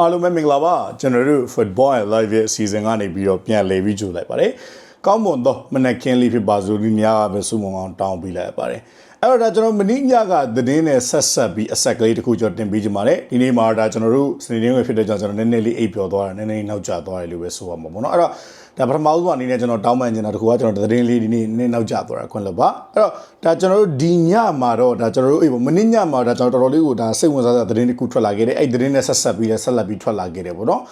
အားလုံးပဲမင်္ဂလာပါကျွန်တော်တို့ Football and Live ရဲ့အစီအစဉ်ကနေပြီးတော့ပြန်လည်ပြီးကြိုလိုက်ပါတယ်ကောင်းမွန်သောမနက်ခင်းလေးဖြစ်ပါစို့ဒီများပဲစုမုံအောင်တောင်းပေးလိုက်ပါတယ် အဲ့တော့ဒါကျွန်တော်မင်းညကသတင်းနဲ့ဆက်ဆက်ပြီးအဆက်ကလေးတစ်ခုကျွန်တော်တင်ပေးချင်ပါတယ်ဒီနေ့မှာဒါကျွန်တော်တို့စနေနေ့ဝယ်ဖြစ်တဲ့ကြောင့်ကျွန်တော်နည်းနည်းလေးအိပ်ပျော်သွားတာနည်းနည်းနောက်ကျသွားတယ်လို့ပဲဆိုရမှာပေါ့နော်အဲ့တော့ဒါပထမဆုံးအနေနဲ့ကျွန်တော်တောင်းပန်နေတာတခုကကျွန်တော်သတင်းလေးဒီနေ့နည်းနောက်ကျသွားတာခွင့်လွှတ်ပါအဲ့တော့ဒါကျွန်တော်တို့ဒီညမှာတော့ဒါကျွန်တော်တို့အေးပေါ့မနေ့ညမှာဒါကျွန်တော်တော်တော်လေးကိုဒါစိတ်ဝင်စားတဲ့သတင်းတစ်ခုထွက်လာခဲ့တယ်အဲ့သတင်းနဲ့ဆက်ဆက်ပြီးလဲဆက်လက်ပြီးထွက်လာခဲ့တယ်ပေါ့နော်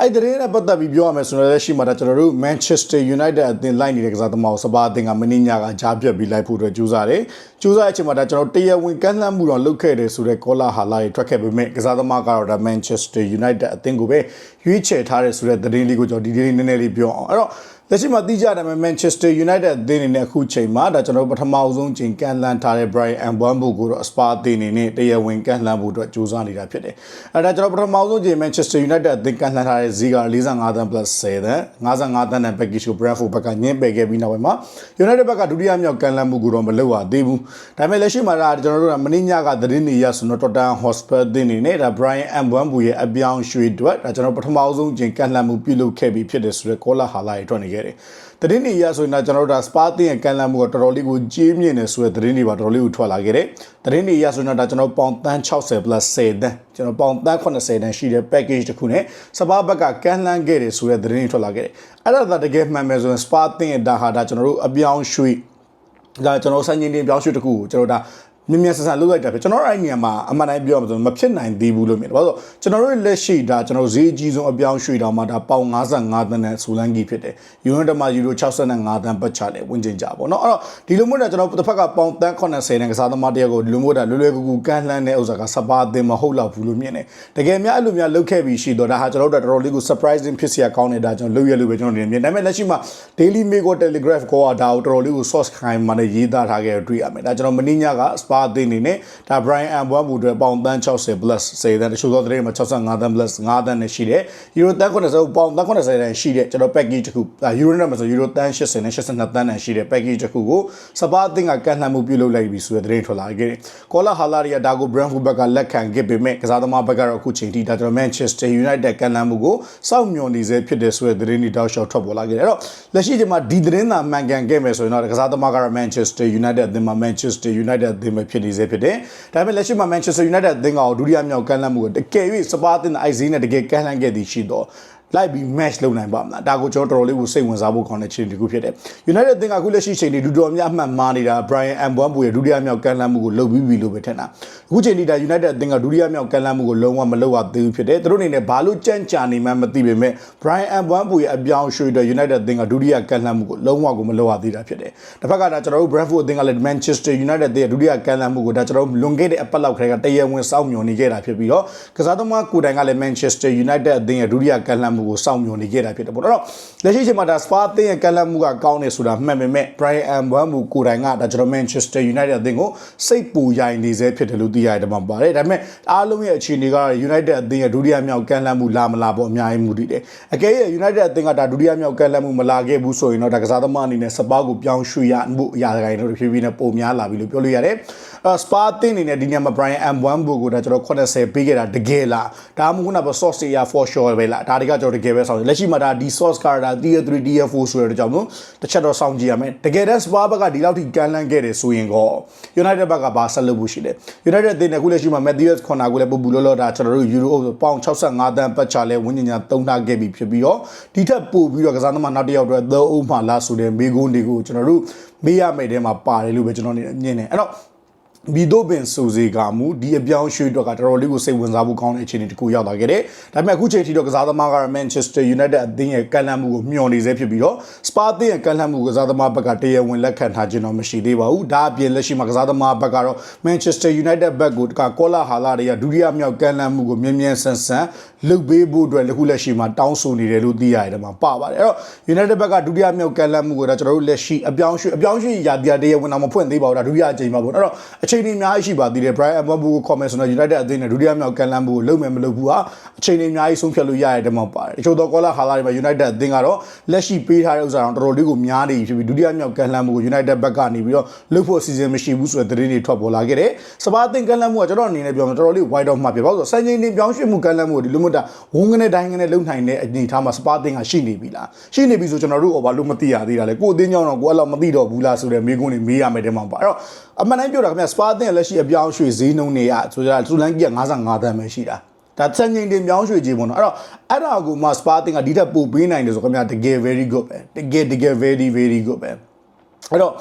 အဲ့ဒီတဲ့ပတ်သက်ပြီးပြောရမယ်ဆိုတော့လက်ရှိမှာဒါကျွန်တော်တို့ Manchester United အသင်းလိုက်နေတဲ့ကစားသမားကိုစပါအသင်းကမင်းညကကြားပြတ်ပြီးလိုက်ဖို့အတွက်ကြိုးစားတယ်။ကြိုးစားတဲ့အချိန်မှာဒါကျွန်တော်တရားဝင်ကန့်လန့်မှုတော့လုပ်ခဲ့တယ်ဆိုတဲ့ကောလာဟာလာတွေထွက်ခဲ့ပေမဲ့ကစားသမားကတော့ဒါ Manchester United အသင်းကိုပဲရွေးချယ်ထားတယ်ဆိုတဲ့သတင်းလေးကိုကျွန်တော်ဒီဒီနည်းနည်းလေးပြောအောင်အဲ့တော့ လက်ရှိမှာသိကြတယ်မယ် Manchester United အသင်းအနေနဲ့အခုချိန်မှာဒါကျွန်တော်ပထမဆုံးချိန်ကန်လန်ထားတဲ့ Brian Mbeumo ကိုတော့ Spa အသင်းအနေနဲ့တရားဝင်ကန်လန်ဖို့အတွက်ကြိုးစားနေတာဖြစ်တယ်။အဲဒါကျွန်တော်ပထမဆုံးချိန် Manchester United အသင်းကန်လန်ထားတဲ့ဈေးက45သန်း plus 10သန်း55သန်းနဲ့ package ကို Brentford ဘက်ကညှင်းပယ်ခဲ့ပြီးနောက်ပိုင်းမှာ United ဘက်ကဒုတိယမြောက်ကန်လန်မှုကိုတော့မလုပ်ရသေးဘူး။ဒါပေမဲ့လက်ရှိမှာဒါကျွန်တော်တို့ကမင်းညကသတင်းတွေရဆိုတော့ Tottenham Hotspur အသင်းအနေနဲ့ဒါ Brian Mbeumo ရဲ့အပြောင်းရွှေ့အတွက်ဒါကျွန်တော်ပထမဆုံးချိန်ကန်လန်မှုပြုလုပ်ခဲ့ပြီးဖြစ်တယ်ဆိုတော့ Kola Hala တွေထွက်နေခဲ့တယ်။သတင်းတွေရဆိုရင်တော့ကျွန်တော်တို့ဒါ Spa တင်ရဲ့ကန်လန်မှုကတော်တော်လေးကိုကြီးမြင့်နေဆိုတဲ့သတင်းတွေပါတော်တော်လေးကိုထွက်လာခဲ့တယ်။သတင်းတွေရဆိုရင်တော့ဒါကျွန်တော်ပေါင်တန်း60 plus 10တန်းကျွန်တော်ပေါင်တန်း80တန်းရှိတဲ့ package တစ်ခုနဲ့ Spa ဘက်ကကန်လန်ခဲ့တယ်ဆိုတဲ့သတင်းတွေထွက်လာခဲ့တယ်။အဲ့ဒါသာတကယ်မှန်မယ်ဆိုရင် Spa တင်ရဲ့ဒါဟာဒါကျွန်တော်တို့အပြောင်းရွှေ့ဒါကျွန်တော်စံချိန်တင်ပြောင်းရွှေ့တစ်ခုကိုကျွန်တော်ဒါ မြန်မြန်ဆန်ဆန်လုပ်လိုက်တာပဲကျွန်တော်အဲ့နေရာမှာအမှန်တိုင်းပြောမှာဆိုမဖြစ်နိုင်သေးဘူးလို့မြင်တယ်။ဘာလို့ဆိုကျွန်တော်တို့လက်ရှိဒါကျွန်တော်ဈေးကြီးဆုံးအပြောင်းရွှေ့တောင်မှဒါပေါင်55သန်းနဲ့ဆိုလန်ကြီးဖြစ်တယ်။ယူရိုတမယူရို65သန်းပတ်ချတယ်ဝင်ကျင်ကြပေါ့နော်။အဲ့တော့ဒီလိုမျိုးနဲ့ကျွန်တော်တစ်ဖက်ကပေါင်သန်း80နဲ့ကစားသမားတယောက်ကိုဒီလိုမျိုးဒါလွယ်လွယ်ကူကူကန့်လှမ်းတဲ့ဥစ္စာကစပါအသင်မဟုတ်တော့ဘူးလို့မြင်တယ်။တကယ်များအဲ့လိုများလုပ်ခဲ့ပြီးရှိတော့ဒါဟာကျွန်တော်တို့တော်တော်လေးကို surprising ဖြစ်စရာကောင်းနေတာကျွန်တော်လုပ်ရလို့ပဲကျွန်တော်နေမြင်။ဒါပေမဲ့လက်ရှိမှာ Daily Mail ကို Telegraph ကိုဒါကိုတော်တော်လေးကို source ခိုင်းမှလည်းရေးသားထားခဲ့တွေ့ရမယ်။ဒါကျွန်တော်မင်းညက spa အသင်းနေနဲ့ဒါ Brian Ambwan ဘူးအတွက်ပေါင်တန်း60 plus စေတန်းတချို့သောသတင်းမှာ65တန်း plus 5တန်းနဲ့ရှိတယ် Euro တန်း90ပေါင်တန်း90တန်းရှိတဲ့ကျွန်တော် package တစ်ခု Euro နဲ့မှာဆို Euro တန်း80နဲ့82တန်းနဲ့ရှိတဲ့ package တစ်ခုကိုစပါအသင်းကကန်လှမ်းမှုပြုလုပ်လိုက်ပြီဆိုတဲ့သတင်းထွက်လာခဲ့တယ်။ Kola Halari ကဒါကို Brentford ဘက်ကလက်ခံခဲ့ပေမဲ့ကစားသမားဘက်ကတော့အခုချိန်ထိဒါကျွန်တော် Manchester United ကန်လှမ်းမှုကိုစောင့်မျှော်နေစေဖြစ်တယ်ဆိုတဲ့သတင်းတွေတောက်လျှောက်ထွက်ပေါ်လာခဲ့တယ်။အဲ့တော့လက်ရှိချိန်မှာဒီသတင်းသာမှန်ကန်ခဲ့မယ်ဆိုရင်တော့ကစားသမားကတော့ Manchester United အသင်းမှာ Manchester United အသင်းပဲဖြစ်နေစေဖြစ်တယ်။ဒါပေမဲ့လက်ရှိမှာ Manchester United အသင်းကဒုတိယမြောက်ကန်လှမ်းမှုကိုတကယ်၍စပါးအသင်းအိုက်ဇီးနဲ့တကယ်ကန်လှမ်းခဲ့သည်ရှိတော့ လိုက်ပြီး match လုပ်နိုင်ပါမလားဒါကိုကျွန်တော်တော်တော်လေးကိုစိတ်ဝင်စားဖို့ခေါင်းတဲ့ချိန်တစ်ခုဖြစ်တယ် United အသင်းကအခုလက်ရှိချိန်ဒီဒူတော်များအမှတ်မှားနေတာ Brian Mbeumo ရဲ့ဒုတိယမြောက်ကန်လန်းမှုကိုလုပ်ပြီးပြီလို့ပဲထင်တာအခုချိန်ဒီဒါ United အသင်းကဒုတိယမြောက်ကန်လန်းမှုကိုလုံးဝမလုပ်ရသေးဘူးဖြစ်တယ်သူတို့အနေနဲ့ဘာလို့ကြန့်ကြာနေမှမသိပေမဲ့ Brian Mbeumo ရဲ့အပြောင်းရွှေ့တဲ့ United အသင်းကဒုတိယကန်လန်းမှုကိုလုံးဝကိုမလုပ်ရသေးတာဖြစ်တယ်တစ်ဖက်ကဒါကျွန်တော်တို့ Brentford အသင်းကလည်း Manchester United အသင်းရဲ့ဒုတိယကန်လန်းမှုကိုဒါကျွန်တော်တို့လွန်ခဲ့တဲ့အပတ်လောက်ခရဲကတရဝင်စောင့်မျှော်နေခဲ့တာဖြစ်ပြီးတော့ကစားသမားကိုယ်တိုင်ကလည်း Manchester United အသင်းရဲ့ဒုတိယကန်လန်းမှုကိုစောင့်မျှော်နေခဲ့တာဖြစ်တယ်ပေါ့နော်လက်ရှိချိန်မှာဒါ Spa အသင်းရဲ့ကန်လန်းမှုကကောင်းနေဆိုတာမှန်ပေမဲ့ Brian Mbeumo ကိုယ်တိုင်ကဒါကျွန်တော် Manchester United အသင်းကိုစိတ်ပူရိုင်နေစေဖြစ်တယ်လို့သိရတယ်မှာပါတယ်ဒါပေမဲ့အားလုံးရဲ့အခြေအနေကတော့ United အသင်းရဲ့ဒုတိယမြောက်ကန်လန်းမှုလာမလာပေါ့အများကြီးမူတည်တယ်အကယ်၍ United အသင်းကဒါဒုတိယမြောက်ကန်လန်းမှုမလာခဲ့ဘူးဆိုရင်တော့ဒါကစားသမားအနေနဲ့စပါးကိုပြောင်းရွှေ့ရမှုအရာတိုင်းတို့ဖြည်းဖြည်းနဲ့ပုံများလာပြီလို့ပြောလို့ရတယ်အဲစပါအသင်းအနေနဲ့ဒီညမှာ Brian Mbeumo ကိုဒါကျွန်တော်80ပေးခဲ့တာတကယ်လားဒါမှမဟုတ်က source ရ for sure ပဲလားဒါတွေကကျွန်တော်တကယ်ပဲဆောင်လက်ရှိမှာဒါဒီ source ကဒါ tier 3 tier 4ဆိုတဲ့ကြောင့်မို့တစ်ချက်တော့စောင့်ကြည့်ရမယ်တကယ်တမ်း Spa ဘက်ကဒီလောက်ထိကန်လန်းခဲ့တယ်ဆိုရင်ကော United ဘက်ကဘာဆက်လုပ်ဖို့ရှိလဲ United အသင်းနဲ့အခုလက်ရှိမှာ Matthews Corner ကိုလည်းပူပူလောလောဒါကျွန်တော်တို့ Euro ပေါင်65တန်းပတ်ချလဲဝင်းညညာသုံးထားခဲ့ပြီဖြစ်ပြီးတော့ဒီထက်ပိုပြီးတော့ကစားသမားနောက်တစ်ယောက်တော့သောအုံးမှလာဆိုတဲ့မေဂုန်းတွေကိုကျွန်တော်တို့မေးရမယ့်တဲမှာပါတယ်လို့ပဲကျွန်တော်နေမြင်တယ်အဲ့တော့ ဘီဒိုဘင်ဆိုစီကမူဒီအပြောင်းရွှေ့တော့ကတော်တော်လေးကိုစိတ်ဝင်စားဖို့ကောင်းတဲ့အခြေအနေတစ်ခုရောက်လာခဲ့တယ်။ဒါပေမဲ့အခုချိန်ထိတော့ကစားသမားကတော့ Manchester United အသင်းရဲ့ကန်လန့်မှုကိုမျှော်နေစေဖြစ်ပြီးတော့ Spa အသင်းရဲ့ကန်လန့်မှုကစားသမားဘက်ကတရားဝင်လက်ခံထားခြင်းတော့မရှိသေးပါဘူး။ဒါအပြင်လက်ရှိမှာကစားသမားဘက်ကတော့ Manchester United ဘက်ကိုတကကောလာဟာလာတွေကဒုတိယမြောက်ကန်လန့်မှုကိုမြင်းမြန်းဆန်ဆန် လုပ်ပေးဖို့အတွက်လက်ခုလက်ရှိမှာတောင်းဆိုနေတယ်လို့သိရတယ်ဒီမှာပါပါတယ်။အဲ့တော့ United ဘက်ကဒုတိယမြောက်ကန်လန့်မှုကိုတော့ကျွန်တော်တို့လက်ရှိအပြောင်းရွှေ့အပြောင်းရွှေ့ရာတရားတရားဝင်တော့မဖွင့်သေးပါဘူးဒါဒုတိယအကြိမ်မှာပေါ့။အဲ့တော့အချိန်ချိန်တွေအများကြီးရှိပါသေးတယ် Brian Mbeumo ကို comment ဆိုတော့ United အသင်းနဲ့ဒုတိယမြောက်ကန်လန်ဘူးကိုလုံမယ်မလုပ်ဘူးဟာအချိန်တွေအများကြီးဆုံးဖြတ်လို့ရတဲ့တမန်ပါတယ်တချို့တော့ကောလာဟာလာတွေမှာ United အသင်းကတော့လက်ရှိပေးထားတဲ့ဥစ္စာတော့တော်တော်လေးကိုများနေပြီဖြစ်ပြီးဒုတိယမြောက်ကန်လန်ဘူးကို United ဘက်ကနေပြီးတော့လှုပ်ဖို့အစီအစဉ်မရှိဘူးဆိုတဲ့သတင်းတွေထွက်ပေါ်လာခဲ့တယ်စပါးအသင်းကန်လန်ဘူးကကျွန်တော်အနေနဲ့ပြောမှာတော်တော်လေး wide off မှာဖြစ်ပါဆိုတော့စံချိန်တင်ပြောင်းရွှေ့မှုကန်လန်ဘူးကိုဒီလိုမျိုးတာဝန်းကနေတိုင်းကနေလုံနိုင်တဲ့အနေအထားမှာစပါးအသင်းကရှိနေပြီလားရှိနေပြီဆိုကျွန်တော်တို့ဘာလို့မသိရသေးတာလဲကိုအသင်းကြောင့်တော့ကိုအဲ့လောက်မသိတော့ဘူးလားဆိုတဲ့မေးခွန်းတွေမေးရမယ်တဲ့မှာပါအဲ့တော့အမှန်တိုင်းပြောတာခင်ဗျစပါးအသင်းလက်ရှိအပြောင်းရွှေ့ဈေးနှုန်းတွေကဆိုကြတာစူလန်ကြီးက55တန်းပဲရှိတာဒါစံချိန်တင်ပြောင်းရွှေ့ခြင်းပေါ့နော်အဲ့တော့အဲ့ဒါကိုမှစပါးအသင်းကဒီထက်ပိုပေးနိုင်တယ်ဆိုခင်ဗျတကယ် very good ပဲတကယ်တကယ် very very good ပဲအဲ့တော့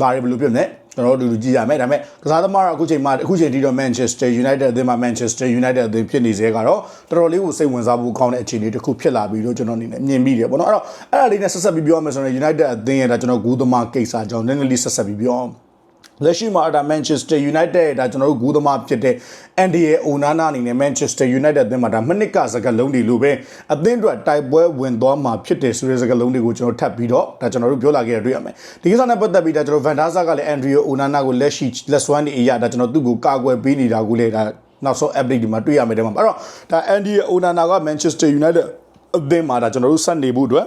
ဒါရီဘယ်လိုပြောမလဲကျွန်တော်တို့လူကြည့်ရမယ်ဒါပေမဲ့ကစားသမားတော့အခုချိန်မှာအခုချိန်ထိတော့ Manchester United အသင်းမှာ Manchester United အသင်းဖြစ်နေစေကတော့တော်တော်လေးကိုစိတ်ဝင်စားဖို့ကောင်းတဲ့အခြေအနေတစ်ခုဖြစ်လာပြီလို့ကျွန်တော်အနေနဲ့မြင်မိတယ်ပေါ့နော်အဲ့တော့အဲ့ဒါလေးနဲ့ဆက်ဆက်ပြီးပြောရမယ်ဆိုရင် United အသင်းရဲ့ဒါကျွန်တော်ဂူးသမားကိစ္စကြောင့်နည်းနည်းလေးဆက်ဆက်ပြီးပြောအောင် လက်ရှိမှာဒါ Manchester United ဒါကျွန်တော်တို့ဂူးသမားဖြစ်တဲ့ Andy ရဲ့ Onana အနေနဲ့ Manchester United အသင်းမှာဒါမိနစ်ကစကားလုံးတွေလိုပဲအသင်းအတွက်တိုက်ပွဲဝင်သွားမှာဖြစ်တယ်ဆိုတဲ့စကားလုံးတွေကိုကျွန်တော်ထပ်ပြီးတော့ဒါကျွန်တော်တို့ပြောလာခဲ့ရတွေ့ရမယ်ဒီကိစ္စနဲ့ပတ်သက်ပြီးဒါကျွန်တော် Van der Sar ကလည်း Andrew Onana ကိုလက်ရှိလက်စွမ်းနေအရာဒါကျွန်တော်သူ့ကိုကာကွယ်ပေးနေတာကိုလည်းဒါနောက်ဆုံး update ဒီမှာတွေ့ရမယ်တဲ့မှာအဲ့တော့ဒါ Andy ရဲ့ Onana က Manchester United အသင်းမှာဒါကျွန်တော်တို့ဆက်နေဖို့အတွက်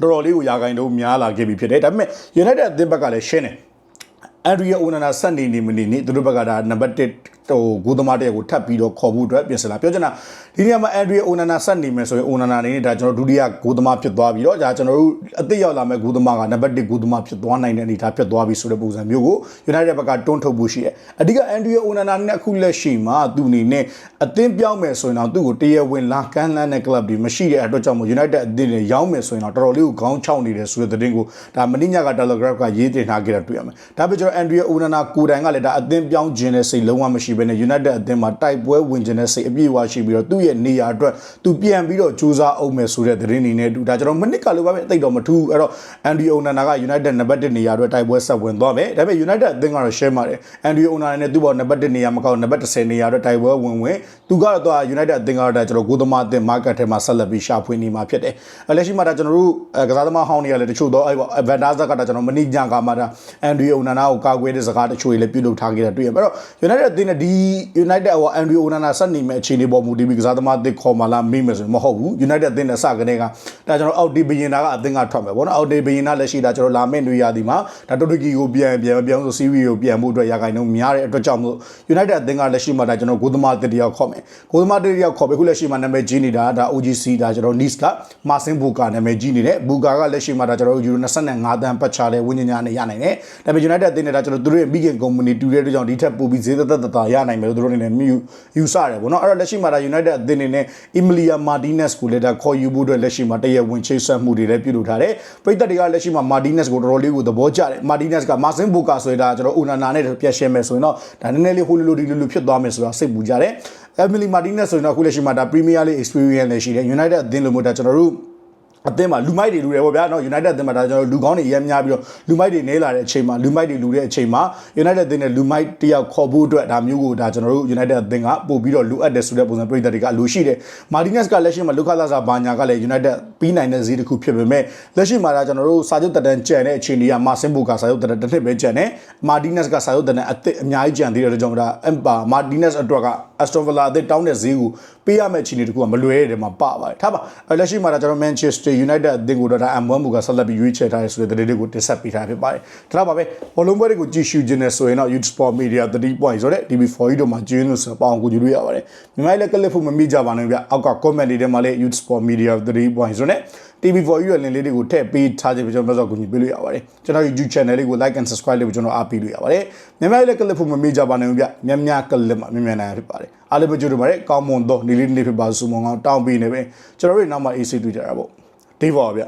တော်တော်လေးကိုရာဂိုင်းတော့များလာခဲ့ပြီဖြစ်တယ်ဒါပေမဲ့ United အသင်းဘက်ကလည်းရှင်းတယ် အန်ဒရီယာအိုနာနာဆက်နေနေမနေနေသူတို့ဘက်ကဒါနံပါတ်1ဟိုဂိုးသမားတယောက်ကိုထပ်ပြီးတော့ခေါ်ဖို့အတွက်ပြင်ဆင်လာပြောချင်တာဒီနေရာမှာအန်ဒရီယာအိုနာနာဆက်နေမယ်ဆိုရင်အိုနာနာနေနဲ့ဒါကျွန်တော်ဒုတိယဂိုးသမားဖြစ်သွားပြီးတော့ဒါကျွန်တော်တို့အသစ်ရောက်လာမဲ့ဂိုးသမားကနံပါတ်1ဂိုးသမားဖြစ်သွားနိုင်တဲ့အနေအထားဖြစ်သွားပြီဆိုတဲ့ပုံစံမျိုးကို United ဘက်ကတွန်းထုတ်ဖို့ရှိတယ်အဓိကအန်ဒရီယာအိုနာနာနဲ့အခုလက်ရှိမှာသူ့အနေနဲ့အသင်းပြောင်းမယ်ဆိုရင်တော့သူ့ကိုတရားဝင်လာကမ်းလှမ်းတဲ့ club တွေမရှိတဲ့အတွက်ကြောင့်မို့ United အသင်းတွေရောင်းမယ်ဆိုရင်တော့တော်တော်လေးကိုခေါင်းချောက်နေတယ်ဆိုတဲ့သတင်းကိုဒါမင်းညက Telegraph ကရေးတင်ထားခဲ့တာတွေ့ရမယ်ဒါပေမဲ့ကျွန်တော် Andrea Onana ကိုယ်တိုင်ကလည်းဒါအသင်းပြောင်းခြင်းတဲ့စိတ်လုံးဝမရှိဘဲနဲ့ United အသင်းမှာတိုက်ပွဲဝင်ခြင်းတဲ့စိတ်အပြည့်အဝရှိပြီးတော့သူ့ရဲ့နေရာအတွက်သူပြန်ပြီးတော့ကြိုးစားအောင်မယ်ဆိုတဲ့သတင်းအနေနဲ့တူဒါကျွန်တော်မနစ်ကလိုပါပဲအသိတော့မထူးအဲ့တော့ Andrea Onana က United နံပါတ်1နေရာအတွက်တိုက်ပွဲဆက်ဝင်သွားမယ်ဒါပေမဲ့ United အသင်းကတော့ share ပါတယ် Andrea Onana နဲ့သူ့ဘောနံပါတ်1နေရာမကောက်နံပါတ်10နေရာအတွက်တိုက်ပွဲဝင်ဝင်သူကတော့တော့ United အသင်းကတော့ဒါကျွန်တော်ဂိုးသမားအသင်း market ထဲမှာဆက်လက်ပြီးရှာဖွေနေမှာဖြစ်တယ်လက်ရှိမှာဒါကျွန်တော်တို့ကစားသမားဟောင်းတွေကလည်းတချို့တော့အဲ့ပေါ့ Van der Sar ကဒါကျွန်တော်မနစ်ညကမှဒါ Andrea Onana ကိုကာကွယ်တဲ့စကားတချို့တွေလည်းပြုလုပ်ထားခဲ့တာတွေ့ရပါတော့ United အသင်းနဲ့ဒီ United ဟို Andrea Onana ဆက်နေမဲ့အခြေအနေပေါ်မူတည်ပြီးကစားသမားအသစ်ခေါ်မှလားမေးမယ်ဆိုရင်မဟုတ်ဘူး United အသင်းနဲ့စကနေကဒါကျွန်တော်အောက်ဒီဘယင်နာကအသင်းကထွက်မယ်ပေါ့နော်အောက်ဒီဘယင်နာလက်ရှိဒါကျွန်တော်လာမယ့်နေရာဒီမှာဒါတိုတိုကီကိုပြန်ပြန်ပြန်ဆို CV ကိုပြန်ဖို့အတွက်ရာခိုင်နှုန်းများတဲ့အတွက်ကြောင့်မို့ United အသင်းကလက်ရှိမှာဒါကျွန်တော်ဂိုးသမားအသစ်တယောက်ခေါ်မယ်ဂိုးသမားတစ်ယောက်ခေါ်ပဲခုလက်ရှိမှာနာမည်ကြီးနေတာဒါ OGC ဒါကျွန်တော် Nice ကမာဆင်ဘူကာနာမည်ကြီးနေတဲ့ဘူကာကလက်ရှိမှာဒါကျွန်တော်ယူရို25တန်းပတ်ချတဲ့ဝင်းညာနဲ့ရနိုင်တယ်ဒါပေမဲ့ United အသင်းနဲ့ဒါကျွန်တော်တို့ရဲ့ Big Company တူတဲ့အတွက်ကြောင့်ဒီထက်ပိုပြီးဈေးသက်သက်သာရနိုင်မယ်လို့တို့အနေနဲ့မြူယူဆတယ်ပေါ့နော်အဲ့တော့လက်ရှိမှာဒါ United အသင်းအနေနဲ့ Emilia Martinez ကိုလည်းဒါခေါ်ယူဖို့အတွက်လက်ရှိမှာတရဝင်ချိတ်ဆက်မှုတွေလည်းပြုလုပ်ထားတယ်ပရိသတ်တွေကလက်ရှိမှာ Martinez ကိုတော်တော်လေးကိုသဘောကျတယ် Martinez က Marcin Boca ဆိုရင်ဒါကျွန်တော် Onana နဲ့ပြန်ရှင်းမယ်ဆိုရင်တော့ဒါနည်းနည်းလေးဟိုလိုလိုဒီလိုလိုဖြစ်သွားမယ်ဆိုတာစိတ်ပူကြတယ် Emily Martinez ဆိုရင်တော့အခုလက်ရှိမှာဒါ Premier League experience လည်းရှိတယ် United အသင်းလိုမျိုးဒါကျွန်တော်တို့ အသင်းမှာလူမိုက်တွေလူတယ်ပေါ့ဗျာနော် United အသင်းမှာဒါကျွန်တော်လူကောင်းတွေအများများပြီးတော့လူမိုက်တွေနေလာတဲ့အချိန်မှာလူမိုက်တွေလူတဲ့အချိန်မှာ United အသင်းနဲ့လူမိုက်တယောက်ခေါ်ဖို့အတွက်ဒါမျိုးကိုဒါကျွန်တော်တို့ United အသင်းကပို့ပြီးတော့လူအပ်တယ်ဆိုတဲ့ပုံစံပြည်သက်တွေကလူရှိတယ်။ Martinez ကလက်ရှိမှာလူခလာစာဘာညာကလည်း United ပြီးနိုင်တဲ့ဈေးတစ်ခုဖြစ်ပေမဲ့လက်ရှိမှာဒါကျွန်တော်တို့စာချုပ်တက်တန်းကြံတဲ့အချိန်တွေကမာဆင်ဘိုကစာချုပ်တက်တန်းတစ်နှစ်ပဲကြံတယ်။ Martinez ကစာချုပ်တက်တန်းအသစ်အများကြီးကြံသေးတယ်ကြောင့်ဒါ Empa Martinez အတွက်က Aston Villa အသစ်တောင်းတဲ့ဈေးကိုပေးရမယ့်အချိန်တွေတခုကမလွယ်တဲ့မှာပပါတယ်။ထားပါလက်ရှိမှာဒါကျွန်တော် Manchester United အသင်းကိုတော့ဒါ M1 ဘူကဆက်လက်ပြီးရွေးချယ်ထားတဲ့ဆိုတဲ့သတင်းတွေကိုတင်ဆက်ပေးထားဖြစ်ပါတယ်ဒါတော့ပါပဲဘောလုံးပွဲတွေကိုကြည့်ရှုခြင်းနဲ့ဆိုရင်တော့ Youth Sport Media 3 point ဆိုတဲ့ TV4 တို့မှာကျင်းလို့ဆိုပေါအောင်ကိုကြည့်လို့ရပါတယ်မြန်မာလည်းကလစ်ဖို့မမိကြပါနဲ့ဗျအောက်က comment တွေထဲမှာလည်း Youth Sport Media 3 point ဆိုတဲ့ TV4 ရဲ့ link လေးတွေကိုထည့်ပေးထားခြင်းပဲကျွန်တော်ပြောဆိုကူညီပေးလို့ရပါတယ်ကျွန်တော် YouTube channel လေးကို like and subscribe လေးကိုကျွန်တော်အားပေးလို့ရပါတယ်မြန်မာလည်းကလစ်ဖို့မမိကြပါနဲ့ဗျမြန်များကလစ်မှာမြန်မြန်နိုင်ဖြစ်ပါတယ်အားလုံးပဲကြိုးတို့ပါတယ်ကောင်းမွန်သောနေ့လေးနေ့ဖြစ်ပါစုမုံကောင်းတောင်းပေးနေပဲကျွန်တော်တို့နောက်မှ AC တွေ့ကြတာပေါ့ ဒီပါဗျ